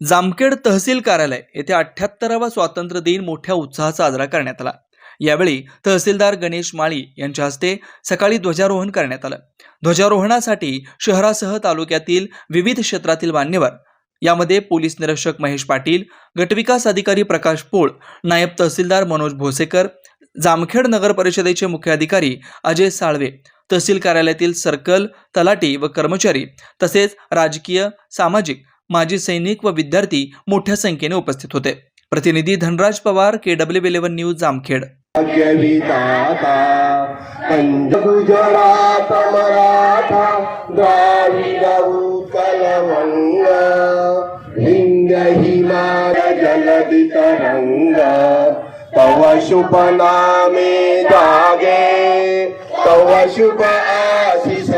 जामखेड तहसील कार्यालय येथे अठ्ठ्याहत्तरावा स्वातंत्र्य दिन मोठ्या उत्साहात साजरा करण्यात आला. यावेळी तहसीलदार गणेश माळी यांच्या हस्ते सकाळी ध्वजारोहण करण्यात आलं. ध्वजारोहणासाठी शहरासह तालुक्यातील विविध क्षेत्रातील मान्यवर यामध्ये पोलीस निरीक्षक महेश पाटील गटविकास अधिकारी प्रकाश पोळ नायब तहसीलदार मनोज भोसेकर जामखेड नगर परिषदेचे मुख्य अधिकारी अजय साळवे तहसील कार्यालयातील सर्कल तलाटी व कर्मचारी तसेच राजकीय सामाजिक माजी सैनिक व विद्यार्थी मोठ्या संख्येने उपस्थित होते. प्रतिनिधी Dhanraj Pawar K W eleven news Jamkhed. तव शुभ नामे दागे तव शुभ आशिष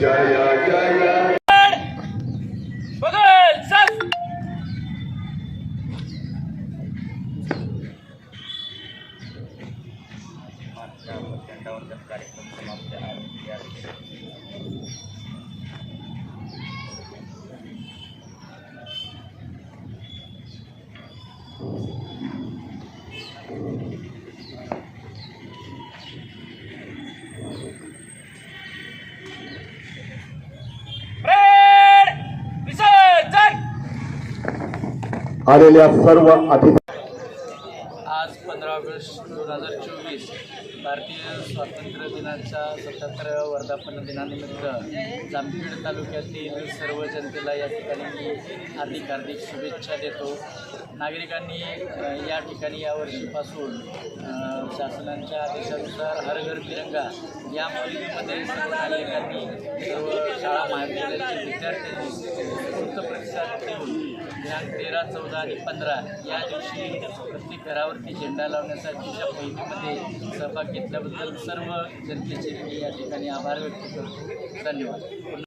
जय जय आलेल्या सर्व अधिकारी आज पंधरा ऑगस्ट दोन हजार चोवीस भारतीय स्वातंत्र्य दिनाच्या स्वतंत्र वर्धापन दिनानिमित्त जामखेड तालुक्यातील सर्व जनतेला या ठिकाणी मी हार्दिक हार्दिक शुभेच्छा देतो. नागरिकांनी या ठिकाणी यावर्षीपासून अ, शासनाच्या आदेशानुसार हर घर तिरंगा या मोहिमेमध्ये सर्व नागरिकांनी सर्व शाळा महाविद्यालयाचे विद्यार्थ्यांनी उत्स्फूर्त प्रतिसाद देऊन दिनांक तेरा चौदा आणि पंधरा या दिवशी प्रत्येक घरावरती झेंडा लावण्यासाठीच्या मोहिमेमध्ये सहभाग घेतल्याबद्दल सर्व जनतेचे मी या ठिकाणी आभार व्यक्त करतो. धन्यवाद.